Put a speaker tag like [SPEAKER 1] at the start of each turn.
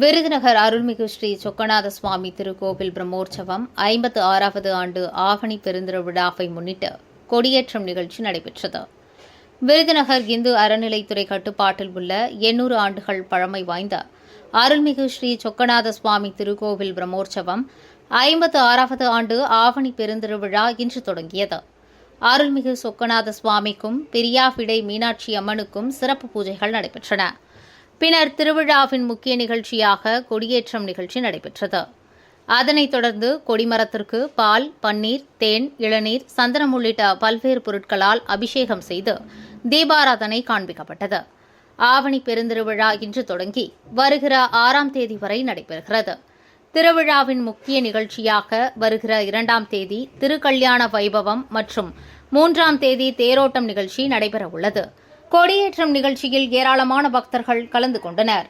[SPEAKER 1] விருதுநகர் அருள்மிகு ஸ்ரீ சொக்கநாத சுவாமி திருக்கோவில் பிரம்மோற்சவம் ஐம்பத்து ஆறாவது ஆண்டு ஆவணி பெருந்திருவிழாவை முன்னிட்டு கொடியேற்றம் நிகழ்ச்சி நடைபெற்றது. விருதுநகர் இந்து அறநிலைத்துறை கட்டுப்பாட்டில் உள்ள எண்ணூறு ஆண்டுகள் பழமை வாய்ந்த அருள்மிகு ஸ்ரீ சொக்கநாத சுவாமி திருக்கோவில் பிரம்மோற்சவம் ஐம்பத்து ஆறாவது ஆண்டு ஆவணி பெருந்திருவிழா இன்று தொடங்கியது. அருள்மிகு சொக்கநாத சுவாமிக்கும் பிரியாவிடை மீனாட்சி அம்மனுக்கும் சிறப்பு பூஜைகள் நடைபெற்றன. பின்னர் திருவிழாவின் முக்கிய நிகழ்ச்சியாக கொடியேற்றம் நிகழ்ச்சி நடைபெற்றது. அதனைத் தொடர்ந்து கொடிமரத்திற்கு பால் பன்னீர் தேன் இளநீர் சந்தனம் உள்ளிட்ட பல்வேறு பொருட்களால் அபிஷேகம் செய்து தீபாராதனை காண்பிக்கப்பட்டது. ஆவணி பெருந்திருவிழா இன்று தொடங்கி வருகிற ஆறாம் தேதி வரை நடைபெறுகிறது. திருவிழாவின் முக்கிய நிகழ்ச்சியாக வருகிற இரண்டாம் தேதி திருக்கல்யாண வைபவம் மற்றும் மூன்றாம் தேதி தேரோட்டம் நிகழ்ச்சி நடைபெறவுள்ளது. கொடியேற்றம் நிகழ்ச்சியில் ஏராளமான பக்தர்கள் கலந்து கொண்டனர்.